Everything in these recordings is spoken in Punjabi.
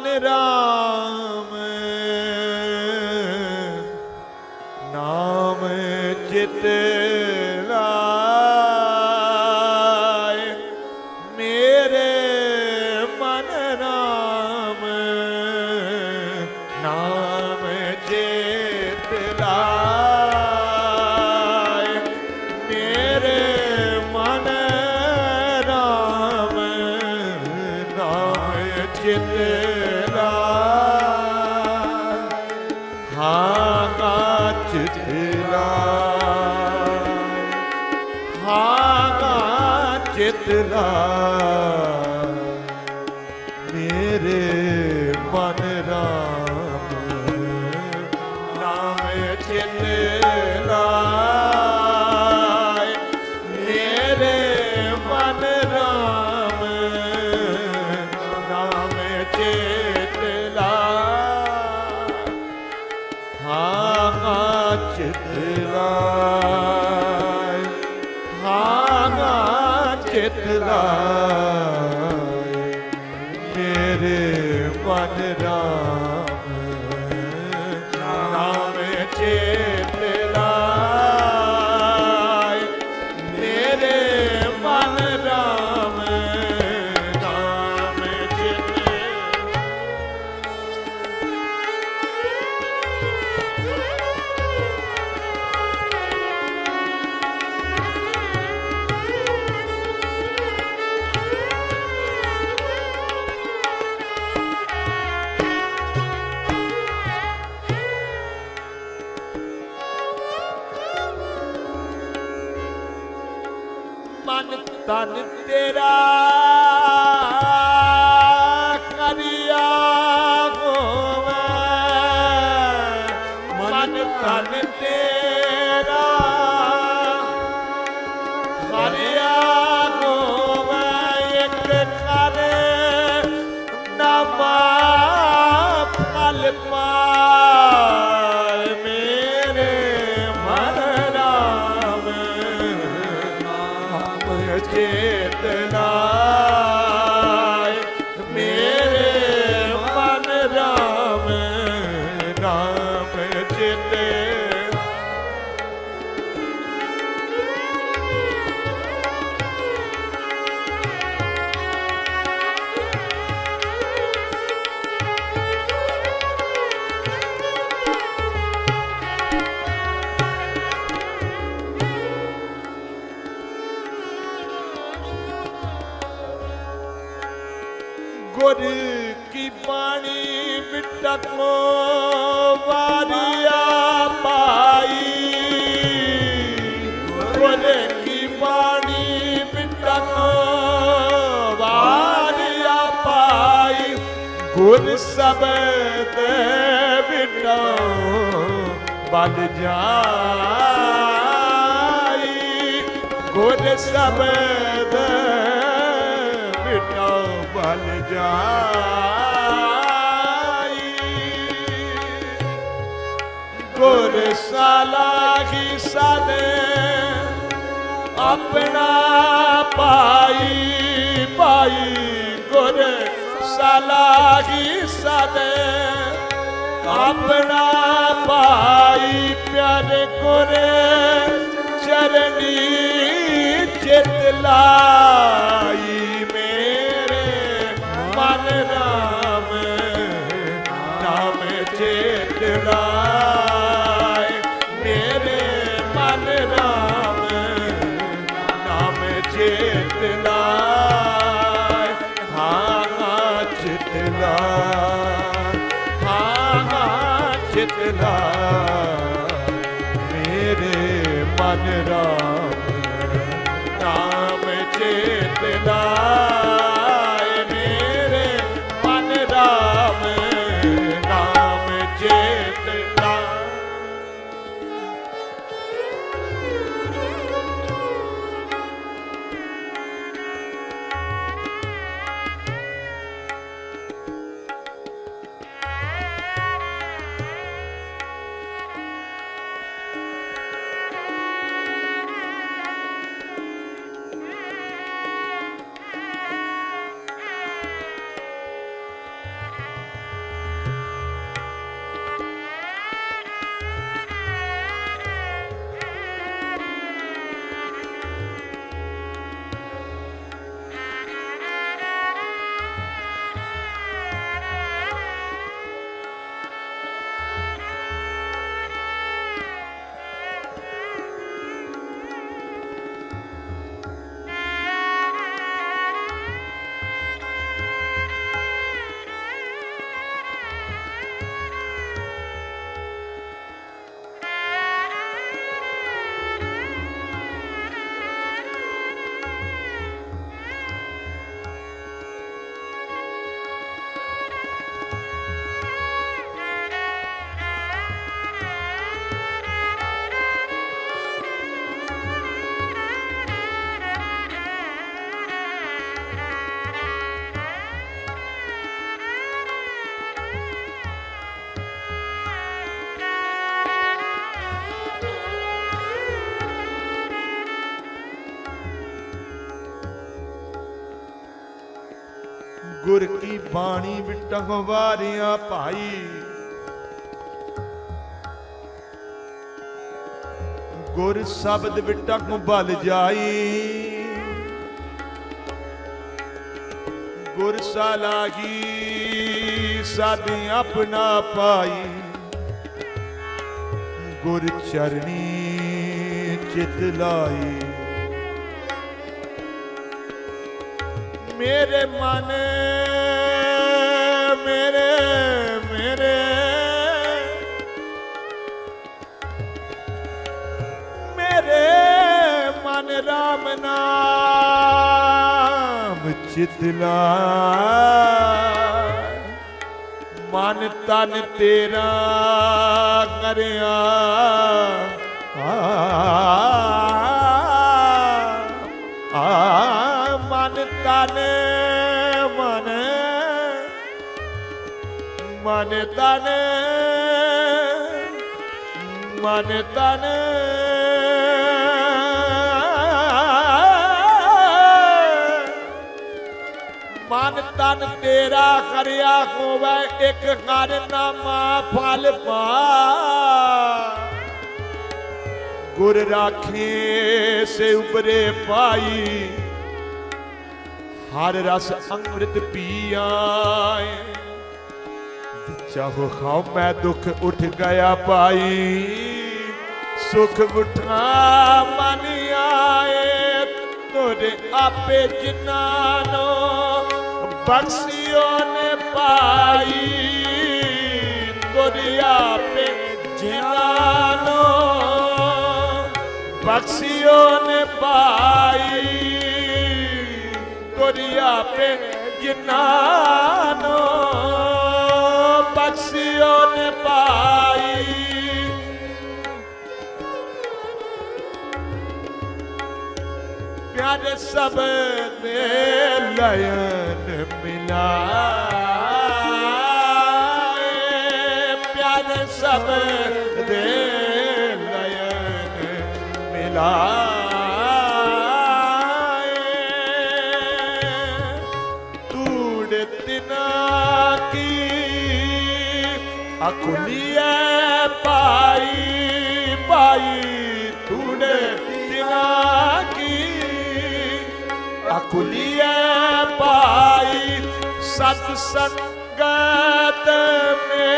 भगवान राम Amen. ਬਦ ਜਾਈ ਗੁਰ ਸਬਦ ਮਿਟੋ ਬਲ ਜਾ ਗੁਰ ਸਲਾਹੀ ਸਦੇ ਆਪਣਾ ਪਾਈ ਪਾਈ ਗੁਰ ਸਲਾਹੀ ਸਦੇ ਆਪਣਾ ਭਾਈ ਪਿਆਰ ਕੋਰੇ। ਗੁਰ ਕੀ ਬਾਣੀ ਵਿਟਹੁ ਵਾਰਿਆ ਭਾਈ। ਗੁਰ ਸ਼ਬਦ ਵਿਟਹੁ ਬਲ ਜਾਈ। ਗੁਰ ਸਾਲਾਗੀ ਸਦ ਆਪਣਾ ਪਾਈ ਗੁਰ ਚਰਣੀ ਚਿਤ ਲਾਈ। ਮੇਰੇ ਮਨ ਮੇਰੇ ਮੇਰੇ। ਮੇਰੇ ਮਨ ਰਾਮ ਨਾਮ ਚਿਤਲਾ ਮਨ ਤਨ ਤੇਰਾ ਕਰਿਆ। ਆ ਆ, ਮਨ ਤਨ ਮਨ ਤਨ ਮਨ ਤਨ। ਮਨ ਤਨ ਤੇਰਾ ਕਰਿਆ ਹੋਵੇ, ਇੱਕ ਕਰ ਨਾਮਾ ਫਲ ਪਾ ਗੁਰ ਰਾਖੇ ਸੇ ਉਬਰੇ ਪਾਈ, ਹਰ ਰਸ ਅੰਮ੍ਰਿਤ ਪੀਆਏ। ਚਾਹੋ ਖਾਓ, ਮੈਂ ਦੁੱਖ ਉੱਠ ਗਿਆ ਪਾਈ ਸੁਖ ਉਠਾ ਮਨ ਆਏ, ਤੋਰੇ ਆਪੇ ਜਿਨਾਂ ਨੂੰ ਬਖਸ਼ਿਓ ਨੇ ਪਾਈ ਤੋਰੇ ਆਪੇ ਜਿਨਾਂ ਨੂੰ ਬਖਸ਼ਿਓ ਨੇ ਪਾਈ ਤੋਰੇ ਆਪੇ ਜਿਨਾਂ ਨੂੰ ਬਖਸ਼ਿਓ ਪਾਈ। ਪਿਆਰੇ ਸਭ ਦੇ ਲਇਨ ਮਿਲਾਏ ਪਿਆਰੇ ਸਭ ਦੇ ਲਇਨ ਮਿਲਾਏ। ਅਕੁਲੀਏ ਪਾਈ ਪਾਈ ਤੂੜੇ ਤਿਨਾ ਕੀ? ਅਕੁਲੀਏ ਪਾਈ ਸਤ ਸੰਗਤ ਮੇ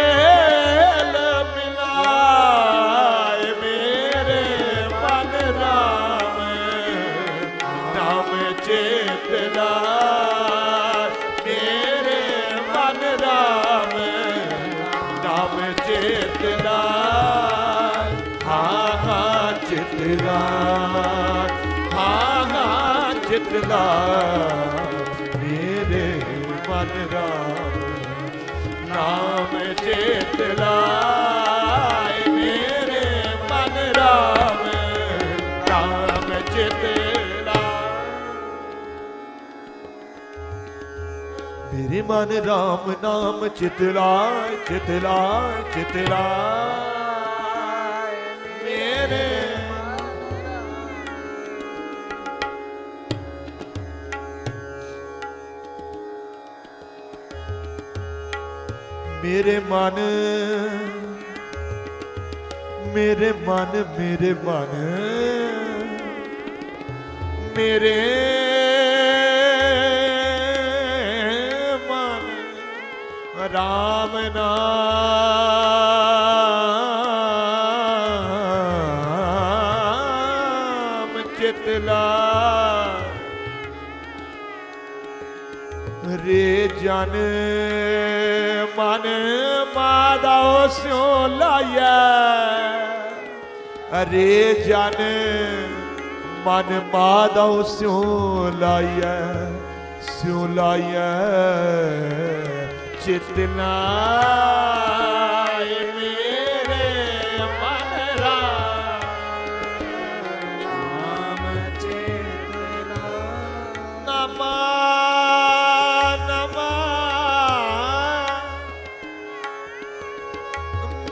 ਹਾਂ ਮੇਰੇ ਮਨ ਰਾਮ ਨਾਮ ਚੇਤਨਾ ਮੇਰੇ ਮਨ ਰਾਮ ਨਾਮ ਚੇਤਨਾ ਮੇਰੇ ਮਨ ਰਾਮ ਨਾਮ ਚਿਤਲਾ ਚਿਤਲਾ ਚਿਤਲਾ ਮੇਰੇ ਮਨ ਮੇਰੇ ਮਨ ਮੇਰੇ ਮਨ। ਮੇਰੇ ਮਨ ਰਾਮ ਨਾਮ ਚਿਤਲਾ ਰੇ ਜਨ, ਮਨ ਮਾਦਾ ਸਿਓ ਲਾਇਆ ਰੇ ਜਨ, ਮਨ ਮਾਦਾ ਸਿਓ ਲਾਇਆ ਸਿਓ ਲਾਇਆ ਚਿਤਨਾ।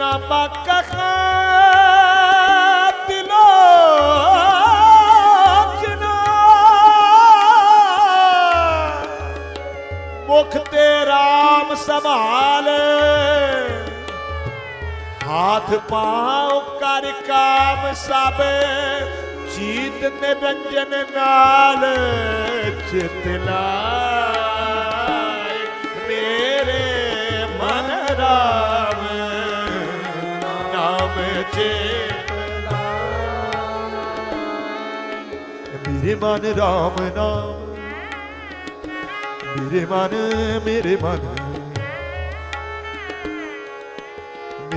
ਨਮਕ ਖਾ, ਦਿਲੋ ਮੁਖ ਤੇ ਰਾਮ ਸੰਭਾਲ, ਹਾਥ ਪਾਉ ਕਰ ਕਾਮ ਸਭ ਚੀਤ ਨਿਰੰਜਨ ਨਾਲ ਚਿਤ ਲਾਇ ਮੇਰੇ ਮਨ ਰਾਮ ਨਾਮ ਚੇਤ ਮੇਰੇ ਮਨ ਰਾਮ ਨਾਮ ਮੇਰੇ ਮਨ ਮੇਰੇ ਮਨ।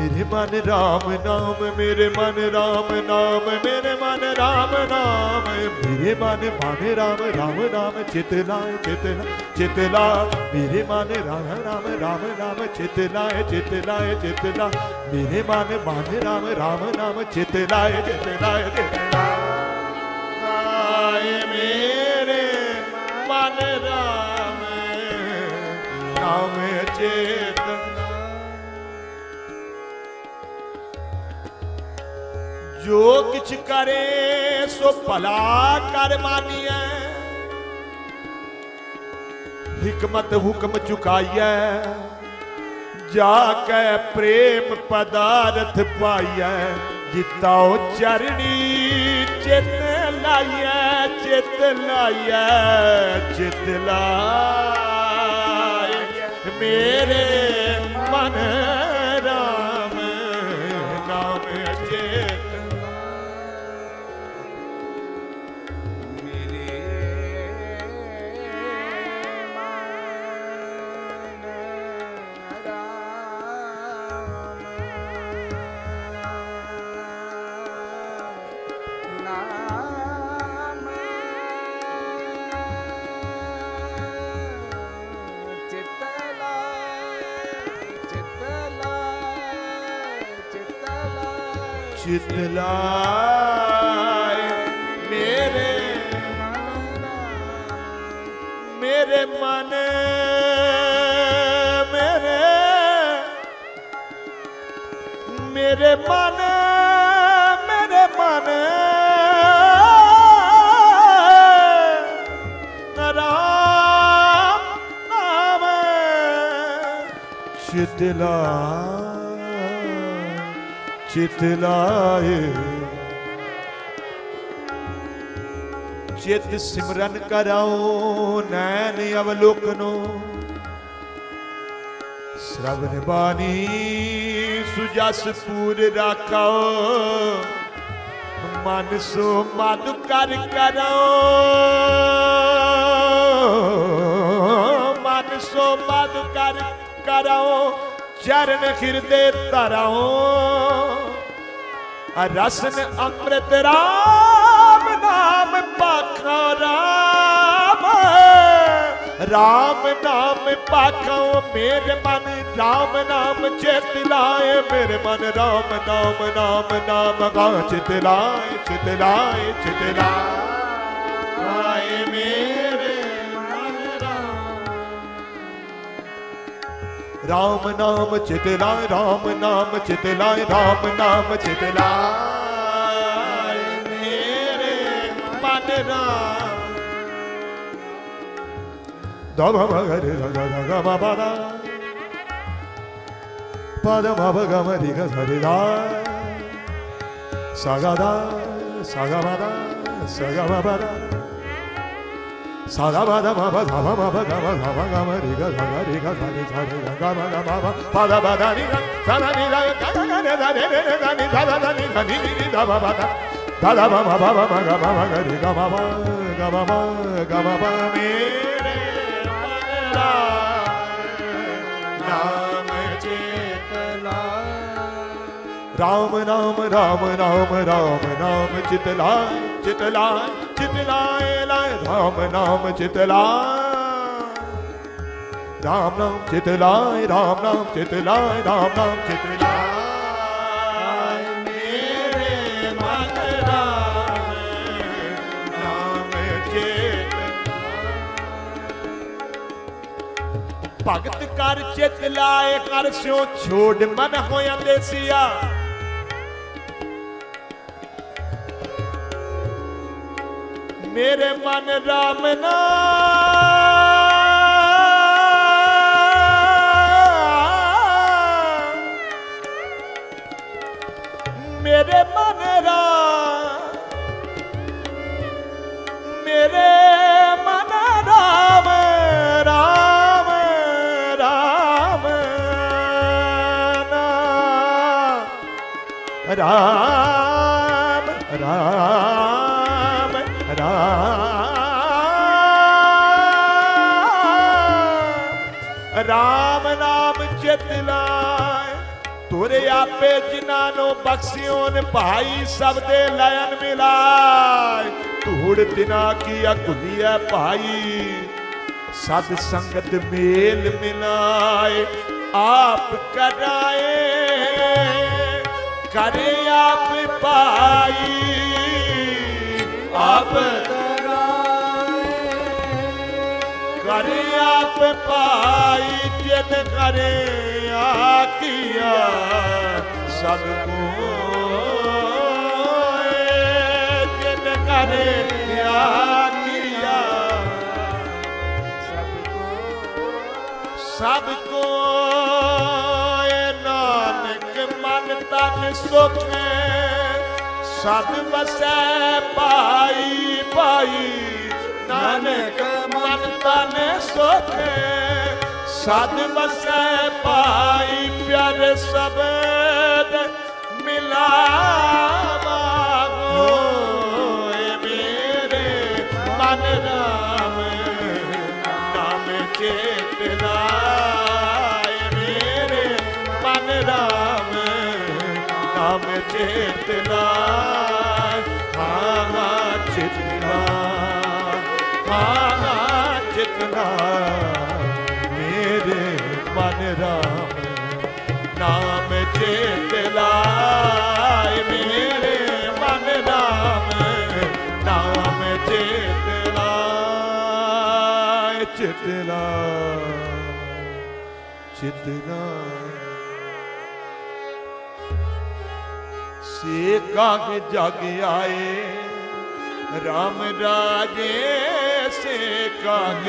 ਮੇਰੇ ਮਨ ਰਾਮ ਨਾਮ, ਮੇਰੇ ਮਨ ਰਾਮ ਨਾਮ, ਮੇਰੇ ਮਨ ਰਾਮ ਨਾਮ, ਮੇਰੇ ਮਨ ਮਨ ਰਾਮ ਰਾਮ ਨਾਮ, ਚਿਤ ਲਾਏ, ਚਿਤ ਚਿਤ ਲਾ ਮੇਰੇ ਮਨ ਰਾਮ ਰਾਮ ਰਾਮ ਨਾਮ, ਚਿਤ ਲਾਏ ਚਿਤ ਲਾਏ, ਚਿਤ ਲਾ ਮੇਰੇ ਮਨ ਮਨ ਰਾਮ ਰਾਮ ਨਾਮ, ਚਿਤ ਲਾਏ ਚਿਤ ਲਾਏ ਚਿਤ ਲਾਏ, ਮੇਰੇ ਮਨ ਰਾਮ ਨਾਮ, ਚੇਤ ਜੋ ਕਿਛ ਕਰੇ, ਸੋ ਭਲਾ ਕਰ ਮਾਨੀਐ। ਹਕਮਤ ਹੁਕਮ ਚੁਕਾਈਐ, ਜਾ ਕੇ ਪ੍ਰੇਮ ਪਦਾਰਥ ਪਾਈਐ। ਜਿਤਾਉ ਚਰਣੀ ਚਿਤ ਲਾਈਐ ਚਿਤ ਲਾਈਐ ਚਿਤ ਲਾਈਐ। ਮੇਰੇ ਮਨ ਮੇਰੇ ਮਨ ਮੇਰੇ ਮਨ। ਰਾਮ ਨਾਮ ਚਿਤ ਲਾਏ ਚਿਤ ਸਿਮਰਨ ਕਰਾਓ ਨੈਣ ਅਵਲੋਕਨੋ। ਸ਼ਰਵਨ ਬਾਣੀ ਸੁਜਸ ਪੂਰ ਰਾਖਾਓ ਮਨ ਸੋ ਮਦ ਕਰ ਕਰੋ। ਮਨ ਸੋ ਮਦ ਕਰ ਕਰੋ। ਚਰਨ ਹਿਰਦੇ ਧਰਾਓ ਰਸਨ ਅੰਮ੍ਰਿਤ ਰਾਮ ਨਾਮ ਪਾਖਾ, ਮੇਰੇ ਮਨ ਰਾਮ ਨਾਮ ਚਿਤ ਲਾਏ, ਮੇਰੇ ਮਨ ਰਾਮ ਨਾਮ ਨਾਮ ਨਾਮ ਗਾ, ਚਿਤ ਲਾਏ ਚਿਤ ਲਾਏ ਚਿਤ ਲਾਏ ਮੇਰੇ ਰਾਮ। ਰਾਮ ਨਾਮ ਚਿਤ ਲਾਏ, ਰਾਮ ਨਾਮ ਚਿਤ ਲਾਏ, ਰਾਮ ਨਾਮ ਚਿਤ ਲਾਏ ਮੇਰੇ ਮਨ Ram. Padamabhagamadiga Sarida Sagada Sagamada Sagamabada Sagabada Maba Sabamaba Gama Gama Gama Riga Gama Riga Sani Sani Gama Gama Pada Pada Riga Sana Riga Gama Gama Sani Sani Sada Sani Sani Riga Dama Pada Dada Mama Baba Gama Gama Riga Mama Gama Gama Gama Gama Ram Ram Ram Ram Ram ਨਾਮ ਚਿਤ ਲਾਏ ਚਿਤ ਲਾਏ ਚਿਤ ਲਾਏ ਲਾਏ ਰਾਮ ਨਾਮ ਚਿਤ ਲਾਏ ਰਾਮ ਨਾਮ ਚਿਤ ਲਾਏ ਰਾਮ ਨਾਮ ਚਿਤ ਲਾਏ ਰਾਮ ਨਾਮ ਚਿਤ ਲਾਏ ਰਾਮ ਨਾਮ ਚੇਤ ਭਗਤ ਕਰ ਚਿਤ ਲਾਏ ਕਰ ਸਿਓ ਛੋੜ ਮਨ ਹੋਇਆਂ ਦੇਸੀਆ ਮੇਰੇ ਮਨ ਰਾਮ ਨਾ। ਮੇਰੇ ਮਨ ਰਾਮ ਮੇਰੇ ਮਨ ਰਾਮ ਰਾਮ ਰਾਮ ਨਾ। ਰਾਮ ਤੁਰ ਆਪੇ ਜਿਨ੍ਹਾਂ ਨੂੰ ਬਖਸ਼ਿਓਨ ਭਾਈ ਸਭ ਦੇ ਲੈਨ ਮਿਲਾਏ। ਧੂੜ ਤਿਨਾ ਕੀ ਅਕੁਲੀਐ ਭਾਈ? ਸਤ ਸੰਗਤ ਮੇਲ ਮਿਲਾਏ, ਆਪ ਕਰਾਏ। ਕਰੇ ਆਪ ਭਾਈ, ਆਪ ਕਰੇ ਆਪ ਭਾਈ, ਜਿਨ ਕਰੇ। ਆਕੀਆ ਸਭ ਕੋਏ ਜਿਨ ਕਰੇ ਆਕੀਆ ਸਭ ਕੋਏ ਨਾਨਕ ਮਨ ਤਨ ਸੁਖੇ। ਸਦ ਵਸੈ ਪਾਈ ਪਾਈ ਨਾਨਕ ਮਨ ਤਨ ਸੁਖੇ। ਸਦ ਵਸੈ ਪਾਈ ਪਿਆਰੇ ਸਬਦ ਮਿਲਾਵਾ ਹੋਏ ਮੇਰੇ ਮਨ ਰਾਮ, ਨਾਮ ਚੇਤ ਮੇਰੇ ਮਨ ਰਾਮ, ਨਾਮ ਚੇਤਨਾ ਲਾਏ ਹਾਂ ਹਾਂ ਚਿਤ ਮਨ ਨਾਮ ਚੇਤ ਲਾਏ, ਮੇਰੇ ਮਨ ਰਾਮ ਨਾਮ ਚੇਤ ਲਾਏ, ਚਿਤ ਲਾਏ ਚਿਤ ਲਾਏ। ਸੇ ਜਗ ਆਏ RAM ਰਾਜੇ ਸੇ ਕਾਗੇ